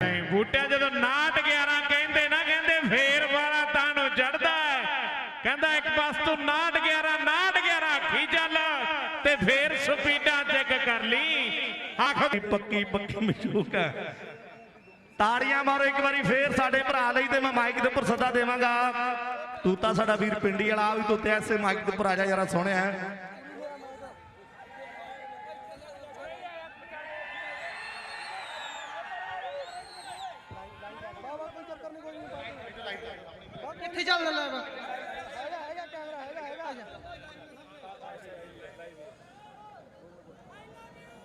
ਨਹੀਂ, ਬੂਟਿਆ ਜਦੋਂ 9 11 ਕਹਿੰਦੇ ਨਾ, ਕਹਿੰਦੇ ਫੇਰ ਵਾਲਾ ਤਾਂ ਨੂੰ ਜੜਦਾ ਕਹਿੰਦਾ ਇੱਕ ਪਾਸ ਤੂੰ 9 11 9 11 ਆਖੀ ਚੱਲ ਤੇ ਫੇਰ ਸਪੀਡਾਂ ਚੈੱਕ ਕਰ ਲਈ। ਆਖੋ ਪੱਕੀ ਪੱਕੀ ਮਸ਼ੂਕ ਹੈ। ਤਾੜੀਆਂ ਮਾਰੋ ਇੱਕ ਵਾਰੀ ਫੇਰ ਸਾਡੇ ਭਰਾ ਲਈ ਤੇ ਮੈਂ ਮਾਈਕ ਦੇ ਉੱਪਰ ਸੱਦਾ ਦੇਵਾਂਗਾ। ਤੂੰ ਤਾਂ ਸਾਡਾ ਵੀਰ ਪਿੰਡੀ ਵਾਲਾ ਆ, ਵੀ ਤੂੰ ਤੇ ਐਸੇ ਮਾਈਕ ਦੇ ਉੱਪਰ ਆ ਜਾ ਯਾਰਾ ਸੋਹਣਿਆ ਕਿੱਥੇ ਚੱਲਦਾ ਲੈ ਵਾ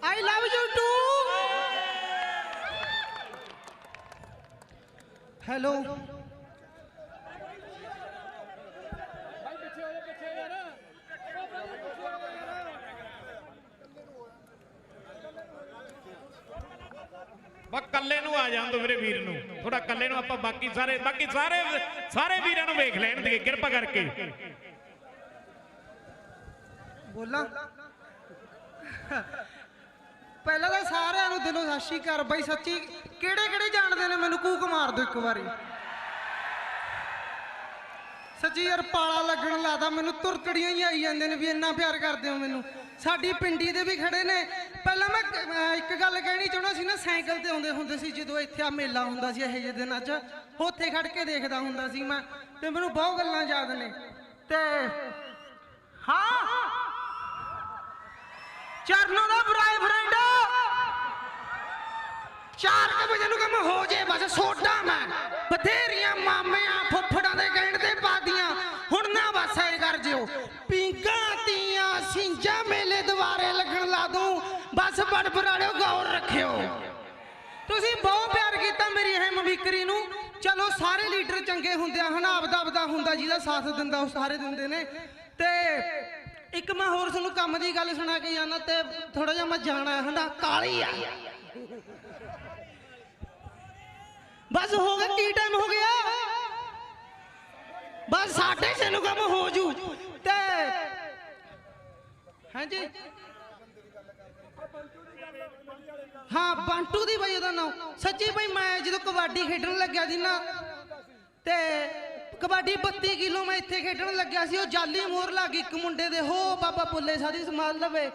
I love you too hello ਬਾ ਕੱਲੇ ਨੂੰ ਆ ਜਾਣ ਦੋ ਮੇਰੇ ਵੀਰ ਨੂੰ। ਥੋੜਾ ਕੱਲੇ ਨੂੰ ਆਪਾਂ ਬਾਕੀ ਸਾਰੇ ਬਾਕੀ ਸਾਰੇ ਸਾਰੇ ਵੀਰਾਂ ਨੂੰ ਵੇਖ ਲੈਣ ਦੀ ਕਿਰਪਾ ਕਰਕੇ। ਬੋਲਾਂ। ਪਹਿਲਾਂ ਤਾਂ ਸਾਰਿਆਂ ਨੂੰ ਦਿਲੋਂ ਸਤਿ ਸ਼੍ਰੀ ਅਕਾਲ ਬਾਈ, ਸੱਚੀ ਕਿਹੜੇ ਕਿਹੜੇ ਜਾਣਦੇ ਨੇ ਮੈਨੂੰ ਕੂਕ ਮਾਰ ਦਿਓ ਇੱਕ ਵਾਰੀ। ਸੱਚੀ ਯਾਰ ਪਾਲਾ ਲੱਗਣ ਲਾਦਾ ਮੈਨੂੰ ਤੁਰਤੜੀਆਂ ਹੀ ਆਈ ਜਾਂਦੇ ਨੇ ਵੀ ਇੰਨਾ ਪਿਆਰ ਕਰਦੇ ਹੋ ਮੈਨੂੰ। ਸਾਡੀ ਪਿੰਡੀ ਦੇ ਵੀ ਖੜੇ ਨੇ ਪਹਿਲਾਂ ਮੈਂ ਅਹ ਇੱਕ ਗੱਲ ਕਹਿਣੀ ਚਾਹੁੰਦਾ ਸੀ ਨਾ, ਸਾਈਕਲ ਤੇ ਆਉਂਦੇ ਹੁੰਦੇ ਸੀ, ਜਦੋਂ ਇੱਥੇ ਆ ਮੇਲਾ ਹੁੰਦਾ ਸੀ, ਇਹੋ ਜਿਹੇ ਦਿਨਾਂ 'ਚ ਉੱਥੇ ਖੜ ਕੇ ਦੇਖਦਾ ਹੁੰਦਾ ਸੀ ਮੈਂ, ਤੇ ਮੈਨੂੰ ਬਹੁਤ ਗੱਲਾਂ ਯਾਦ ਨੇ। ਤੇ ਹਾਂ। ਚਰਨੋਂ ਦਾ ਬਰਾਏ ਫਰੈਂਡ। ਚਾਰ ਕੁ ਵਜੇ ਨੂੰ ਕੰਮ ਹੋ ਜੇ, ਬਸ ਸੋਡਾ ਮੈਂ। ਬਥੇਰੀਆਂ ਮਾਮਿਆਂ, ਫੁੱਫੜਾਂ ਪਿਆਰ ਮੇਰੀ ਇਹ ਮਵਿਕਰੀ ਨੂੰ, ਚਲੋ ਸਾਰੇ ਲੀਡਰ ਚੰਗੇ ਹੁੰਦੇ ਆ, ਹਨਾ, ਆਪਦਾ ਆਪਦਾ ਹੁੰਦਾ, ਜਿਹਦਾ ਸਾਥ ਦਿੰਦਾ, ਉਹ ਸਾਰੇ ਦਿੰਦੇ ਨੇ। ਤੇ ਇੱਕ ਮੈਂ ਹੋਰ ਤੁਹਾਨੂੰ ਕੰਮ ਦੀ ਗੱਲ ਸੁਣਾ ਕੇ ਜਾਣਾ ਤੇ ਥੋੜਾ ਜਿਹਾ ਮੈਂ ਜਾਣਾ, ਹਨਾ, ਕਾਲੀ ਆ। ਬਸ ਹੋ ਗਿਆ, ਕੀ ਟਾਈਮ ਹੋ ਗਿਆ? ਬਸ ਸਾਡੇ ਛੇ ਨੂੰ ਕੰਮ ਹੋ ਜੂ। ਤੇ, ਹਾਂਜੀ? ਹਾਂ, ਬੰਟੂ ਦੀ ਬਾਈ ਉਹਦਾ ਨਾਮ। ਸੱਚੀ ਬਾਈ, ਮੈਂ ਜਦੋਂ ਕਬੱਡੀ ਖੇਡਣ ਲੱਗਿਆ ਸੀ ਨਾ, ਤੇ ਕਬੱਡੀ 32 ਕਿਲੋ ਮੈਂ ਇੱਥੇ ਖੇਡਣ ਲੱਗਿਆ ਸੀ, ਉਹ ਜਾਲੀ ਮੋਹਰ ਲੱਗ ਗਈ ਇੱਕ ਮੁੰਡੇ ਦੇ। ਹੋ, ਬਾਬਾ ਪੁੱਲੇ ਸਾਡੀ ਸਮਾਲ ਲਵੇ।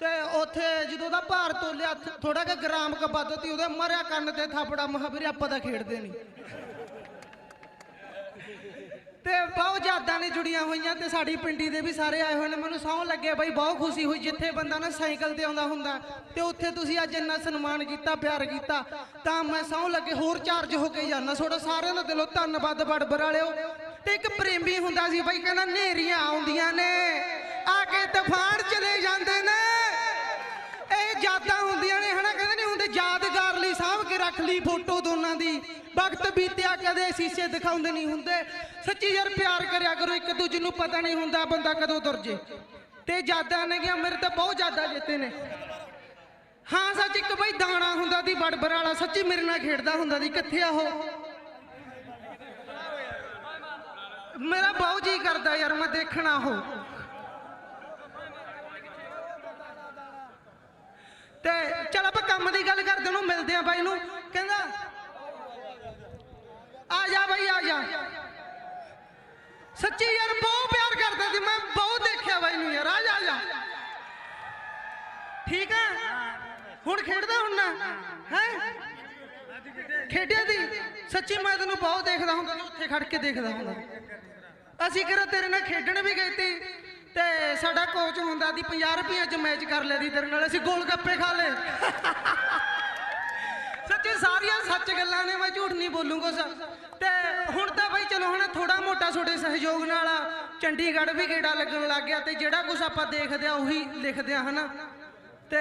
ਤੇ ਉੱਥੇ ਜਦੋਂ ਉਹਦਾ ਭਾਰ ਤੋਲਿਆ ਥੋੜਾ ਜਿਹਾ ਗ੍ਰਾਮ ਕ ਤੀ, ਉਹਦੇ ਮਰਿਆ ਕੰਨ ਤੇ ਥਾਪੜਾ ਮਹਾਵੀਰ ਆਪਾਂ ਤਾਂ ਖੇਡਦੇ ਨਹੀਂ ਤੇ ਬਹੁਤ ਯਾਦਾਂ ਨੇ ਜੁੜੀਆਂ ਹੋਈਆਂ ਤੇ ਸਾਡੀ ਪਿੰਡੀ ਦੇ ਵੀ ਸਾਰੇ ਆਏ ਹੋਏ ਨੇ। ਮੈਨੂੰ ਸੌਂ ਲੱਗੇ ਬਾਈ, ਬਹੁਤ ਖੁਸ਼ੀ ਹੋਈ ਜਿੱਥੇ ਬੰਦਾ ਨਾ ਸਾਈਕਲ ਤੇ ਆਉਂਦਾ ਹੁੰਦਾ ਤੇ ਉੱਥੇ ਤੁਸੀਂ ਅੱਜ ਇੰਨਾ ਸਨਮਾਨ ਕੀਤਾ, ਪਿਆਰ ਕੀਤਾ, ਤਾਂ ਮੈਂ ਸੌਂ ਲੱਗੇ ਹੋਰ ਚਾਰਜ ਹੋ ਕੇ ਜਾਣਾ ਤੁਹਾਡਾ ਸਾਰਿਆਂ ਦਾ ਦਿਲੋਂ ਧੰਨਵਾਦ ਬੜਬੜ ਵਾਲਿਓ। ਤੇ ਇੱਕ ਪ੍ਰੇਮੀ ਹੁੰਦਾ ਸੀ ਬਾਈ, ਕਹਿੰਦਾ ਨੇਰੀਆਂ ਆਉਂਦੀਆਂ ਨੇ, ਆ ਕੇ ਤੂਫਾਨ ਚਲੇ ਜਾਂਦੇ ਨੇ। ਇਹ ਯਾਦਾਂ ਹੁੰਦੀਆਂ ਨੇ, ਹਨਾ, ਕਹਿੰਦੇ ਨਹੀਂ ਹੁੰਦੇ, ਯਾਦਗਾਰ ਲਈ ਸਾਂਭ ਕੇ ਰੱਖ ਲਈ ਫੋਟੋ ਦੋਨਾਂ ਦੀ। ਵਕਤ ਬੀਤਿਆ ਕਦੇ ਸੀਸੇ ਦਿਖਾਉਂਦੇ ਨਹੀਂ ਹੁੰਦੇ। ਸੱਚੀ ਯਾਰ ਪਿਆਰ ਕਰਿਆ ਕਰੋ, ਇੱਕ ਦੂਜੇ ਨੂੰ ਪਤਾ ਨਹੀਂ ਹੁੰਦਾ ਬੰਦਾ ਕਦੋਂ ਤੁਰ ਜੇ। ਤੇ ਜਾਦਾ ਨੇ ਗਿਆ, ਮੇਰੇ ਤਾਂ ਬਹੁਤ ਯਾਦਾਂ ਜਿੱਤੇ ਨੇ। ਹਾਂ, ਸੱਚ ਇੱਕ ਬਈ ਦਾਣਾ ਹੁੰਦਾ ਦੀ ਬੜਬੜ ਵਾਲਾ, ਸੱਚੀ ਮੇਰੇ ਨਾਲ ਖੇਡਦਾ ਹੁੰਦਾ ਦੀ, ਕਿੱਥੇ ਆ ਉਹ? ਮੇਰਾ ਬਹੁਤ ਜੀ ਕਰਦਾ ਯਾਰ, ਮੈਂ ਦੇਖਣਾ ਉਹ। ਤੇ ਚਲ ਆਪਾਂ ਕੰਮ ਦੀ ਗੱਲ ਕਰਦੇ ਨੂੰ ਮਿਲਦੇ ਆ ਬਾਈ ਨੂੰ। ਕਹਿੰਦਾ, ਆ ਜਾ ਬਾਈ, ਆ ਜਾ। ਸੱਚੀ ਯਾਰ ਬਹੁਤ ਪਿਆਰ ਕਰਦਾ ਸੀ। ਮੈਂ ਬਹੁਤ ਦੇਖਿਆ ਬਾਈ ਨੂੰ ਯਾਰ। ਆ ਜਾ ਆ ਜਾ। ਠੀਕ ਹੈ ਹੁਣ ਖੇਡਦਾ ਹੁਣ ਨਾ ਹੈ? ਖੇਡਿਆ ਦੀ? ਸੱਚੀ ਮੈਂ ਤੈਨੂੰ ਬਹੁਤ ਦੇਖਦਾ ਹੁੰਦਾ ਸੀ, ਉੱਥੇ ਖੜ ਕੇ ਦੇਖਦਾ ਹੁੰਦਾ। ਅਸੀਂ ਕਿਹੜਾ ਤੇਰੇ ਨਾਲ ਖੇਡਣ ਵੀ ਗਏ ਤੀ ਤੇ ਸਾਡਾ ਕੋਚ ਹੁੰਦਾ ਦੀ 50 ਰੁਪਏ ਚ ਮੈਚ ਕਰ ਲਿਆ ਦੀ ਤੇਰੇ ਨਾਲ। ਅਸੀਂ ਗੋਲ ਗੱਪੇ ਖਾ ਲਏ। ਸੱਚੀ ਸਾਰੀਆਂ ਸੱਚ ਗੱਲਾਂ ਨੇ ਮੈਂ ਝੂਠ ਨਹੀਂ ਬੋਲੂਗਾ ਕੁਛ ਚਲੋ ਹੁਣ ਥੋੜਾ ਮੋਟਾ ਛੋਟੇ ਸਹਿਯੋਗ ਨਾਲ ਚੰਡੀਗੜ੍ਹ ਵੀ ਗੇੜਾ ਲੱਗਣ ਲੱਗ ਗਿਆ ਤੇ ਜਿਹੜਾ ਕੁਝ ਆਪਾਂ ਦੇਖਦੇ ਆ ਉਹੀ ਲਿਖਦੇ ਆ ਹਨਾ? ਤੇ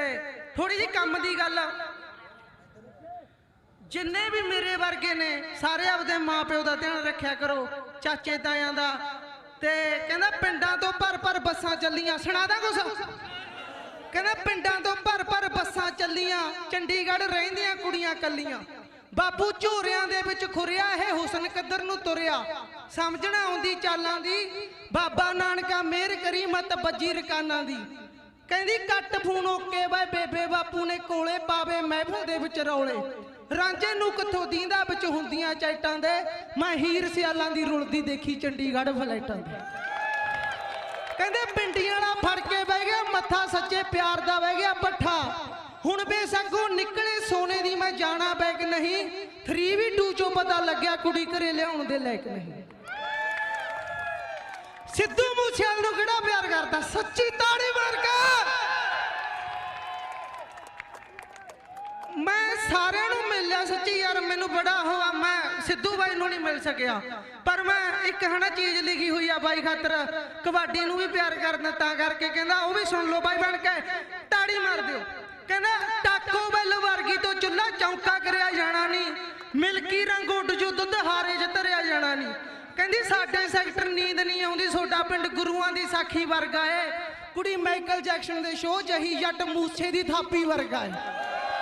ਥੋੜੀ ਜੀ ਕੰਮ ਦੀ ਗੱਲ ਜਿੰਨੇ ਵੀ ਮੇਰੇ ਵਰਗੇ ਨੇ, ਸਾਰੇ ਆਪਦੇ ਮਾਪਿਓ ਦਾ ਧਿਆਨ ਰੱਖਿਆ ਕਰੋ, ਚਾਚੇ, ਤਾਇਆਂ ਦਾ। ਤੇ ਕਹਿੰਦਾ ਪਿੰਡਾਂ ਤੋਂ ਭਰ ਭਰ ਬੱਸਾਂ ਚੱਲੀਆਂ, ਸੁਣਾ ਦਾਂ ਕੁਛ? ਕਹਿੰਦਾ ਪਿੰਡਾਂ ਤੋਂ ਭਰ ਭਰ ਬੱਸਾਂ ਚੱਲੀਆਂ, ਚੰਡੀਗੜ੍ਹ ਰਹਿੰਦੀਆਂ ਕੁੜੀਆਂ ਕੱਲੀਆਂ ਬਾਪੂ ਝੋਰਿਆਂ ਦੇ ਵਿੱਚ ਖੁਰਿਆ ਇਹ ਹੁਸਨ ਕਿੱਧਰ ਨੂੰ ਤੁਰਿਆ। ਸਮਝਣਾ ਆਉਂਦੀ ਚਾਲਾਂ ਦੀ, ਬਾਬਾ ਨਾਨਕਾ ਮਿਹਰ ਕਰੀ ਮਤ ਬੱਜੀ ਰਕਾਨਾਂ ਦੀ। ਕਹਿੰਦੀ, ਕੱਟ ਫੋਨ ਓਕੇ ਬਾਏ ਬੇਬੇ ਬਾਪੂ ਨੇ ਕੋਲੇ ਪਾਵੇ ਮਹਿਫਲ ਦੇ ਵਿੱਚ ਰੌਲੇ। ਰਾਂਝੇ ਨੂੰ ਕਿੱਥੋਂ ਦੀਂਦਾ ਵਿੱਚ ਹੁੰਦੀਆਂ ਚੈਟਾਂ ਦੇ। ਮੈਂ ਹੀਰ ਸਿਆਲਾਂ ਦੀ ਰੁਲਦੀ ਦੇਖੀ ਚੰਡੀਗੜ੍ਹ ਫਲੈਟਾਂ ਦੇ। ਕਹਿੰਦੇ, ਪਿੰਡੀਆਂ ਵਾਲਾ ਫੜ ਕੇ ਬਹਿ ਗਿਆ, ਮੱਥਾ ਸੱਚੇ ਪਿਆਰ ਦਾ ਬਹਿ ਗਿਆ ਪੱਠਾ। ਹੁਣ ਬੇਸੰਗੋ ਨਿਕਲੇ ਸੋਨੇ ਦੀ ਮੈਂ ਜਾਣਾ ਬੈਗ ਨਹੀਂ। 3v2 ਚੋਂ ਪਤਾ ਲੱਗਿਆ ਕੁੜੀ ਘਰੇ ਲਿਆਉਣ ਦੇ ਲਾਇਕ ਨਹੀਂ। ਸਿੱਧੂ ਮੂਸੇਵਾਲ ਨੂੰ ਕਿਹੜਾ ਪਿਆਰ ਕਰਦਾ? ਸੱਚੀ ਤਾੜੀ ਮਾਰ ਕੇ। ਮੈਂ ਸਾਰਿਆਂ ਨੂੰ ਮਿਲਿਆ ਸੱਚੀ ਯਾਰ, ਮੈਨੂੰ ਬੜਾ ਹੋਆ ਮੈਂ ਸਿੱਧੂ ਬਾਈ ਨੂੰ ਨਹੀਂ ਮਿਲ ਸਕਿਆ। ਪਰ ਮੈਂ ਇੱਕ ਹਨਾ ਚੀਜ਼ ਲਿਖੀ ਹੋਈ ਆ ਬਾਈ ਖਾਤਰ, ਕਬਾਡੀ ਨੂੰ ਵੀ ਪਿਆਰ ਕਰਦਾ ਤਾਂ ਕਰਕੇ ਕਹਿੰਦਾ, ਉਹ ਵੀ ਸੁਣ ਲਓ ਬਾਈ ਬਣ ਕੇ, ਤਾੜੀ ਮਾਰ ਦਿਓ। ਕਹਿੰਦਾ ਟਾਕੋ ਬੈਲ ਵਰਗੀ ਤੋਂ ਚੁੱਲਾ ਚੌਂਕਾ ਕਰਿਆ ਜਾਣਾ ਨਹੀਂ ਮਿਲਕੀ ਰੰਗ ਉੱਡ ਜੋ, ਦੁੱਧ ਹਾਰੇ ਚ ਧਰਿਆ ਜਾਣਾ ਨਹੀਂ ਕਹਿੰਦੀ, ਸਾਡੇ ਸੈਕਟਰ ਨੀਂਦ ਨਹੀਂ ਆਉਂਦੀ, ਸੋਡਾ ਪਿੰਡ ਗੁਰੂਆਂ ਦੀ ਸਾਖੀ ਵਰਗਾ ਏ। ਕੁੜੀ ਮਾਈਕਲ ਜੈਕਸਨ ਦੇ ਸ਼ੋਅ ਜਹੀ ਜੱਟ ਮੂਸੇ ਦੀ ਥਾਪੀ ਵਰਗਾ ਏ।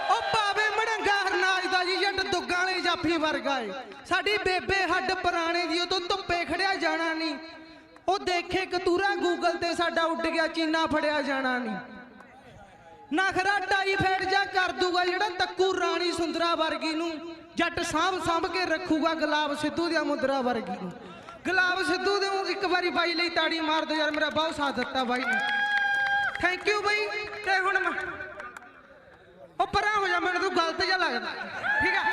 ਉਹ ਪਾਵੇ ਮੜੰਗਾ ਹਰਨਾਜ ਦਾ ਜੀ, ਜੱਟ ਦੁੱਗਾਂ ਵਾਲੀ ਜਾਫੀ ਵਰਗਾ ਏ। ਸਾਡੀ ਬੇਬੇ ਹੱਡ ਪੁਰਾਣੇ ਦੀ, ਉਹ ਤੋਂ ਧੁੱਪੇ ਖੜਿਆ ਜਾਣਾ ਨਹੀਂ ਉਹ ਦੇਖੇ ਕਤੂਰਾ ਗੂਗਲ ਤੇ ਸਾਡਾ ਉੱਡ ਗਿਆ, ਚੀਨਾ ਫੜਿਆ ਜਾਣਾ ਨਹੀਂ ਨਖਰਾ ਟਾਈਫਾਈਡ ਜਾਂ ਕਰ ਦੂਗਾ ਜਿਹੜਾ ਤੱਕੂ ਰਾਣੀ ਸੁੰਦਰਾ ਵਰਗੀ ਨੂੰ। ਜੱਟ ਸਾਂਭ ਸਾਂਭ ਕੇ ਰੱਖੂਗਾ ਗੁਲਾਬ ਸਿੱਧੂ ਦੀਆਂ ਮੁੰਦਰਾ ਵਰਗੀ ਨੂੰ। ਗੁਲਾਬ ਸਿੱਧੂ ਦੇ ਇੱਕ ਵਾਰੀ ਬਾਈ ਲਈ ਤਾੜੀ ਮਾਰ ਦਿਓ ਯਾਰ, ਮੇਰਾ ਬਹੁਤ ਸਾਥ ਦਿੱਤਾ ਬਾਈ ਨੇ। ਥੈਂਕ ਯੂ ਬਾਈ। ਤੇ ਹੁਣ ਉਹ ਪਰਾਂ ਹੋ ਜਾ, ਮੈਨੂੰ ਤੂੰ ਗਲਤ ਜਿਹਾ ਲੱਗਦਾ। ਠੀਕ ਆ?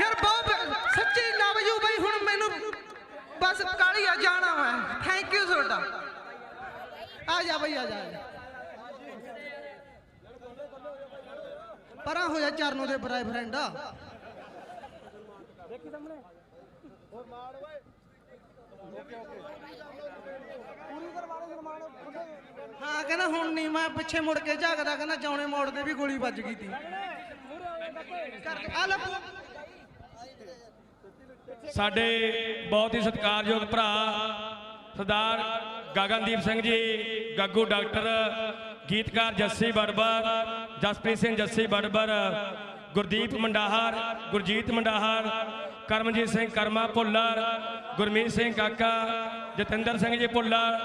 ਯਾਰ ਬਹੁਤ ਸੱਚੀ ਲਵ ਯੂ ਬਾਈ, ਹੁਣ ਮੈਨੂੰ ਬਸ ਕਾਲੀ ਆ, ਜਾਣਾ ਵਾ ਥੈਂਕ ਯੂ ਤੁਹਾਡਾ। ਆ ਜਾ ਬਾਈ ਆ ਜਾ ਆ ਜਾ। ਪਰਾਂ ਹੋ ਜਾ ਚਰਨੋਂ ਦੇ ਬਰਾਏ ਫਰੈਂਡਾ। ਹਾਂ ਕਹਿੰਦਾ ਹੁਣ ਨਹੀਂ ਮੈਂ ਪਿੱਛੇ ਮੁੜ ਕੇ ਝਾਕਦਾ ਕਹਿੰਦਾ ਜੌਣੇ ਮੋੜ ਦੇ ਵੀ ਗੋਲੀ ਵੱਜ ਗਈ ਤੀ। ਕਰਕੇ ਆ ਲੈ। ਸਾਡੇ ਬਹੁਤ ਹੀ ਸਤਿਕਾਰਯੋਗ ਭਰਾ ਸਰਦਾਰ ਗਗਨਦੀਪ ਸਿੰਘ ਜੀ ਗੱਗੂ ਡਾਕਟਰ ਗੀਤਕਾਰ ਜੱਸੀ ਬੜਬਰ ਜਸਪ੍ਰੀਤ ਸਿੰਘ ਜੱਸੀ ਬੜਬਰ ਗੁਰਦੀਪ ਮੰਡਾਹਰ, ਗੁਰਜੀਤ ਮੰਡਾਹਰ, ਕਰਮਜੀਤ ਸਿੰਘ ਕਰਮਾ ਭੁੱਲਰ, ਗੁਰਮੀਤ ਸਿੰਘ ਕਾਕਾ, ਜਤਿੰਦਰ ਸਿੰਘ ਜੀ ਭੁੱਲਰ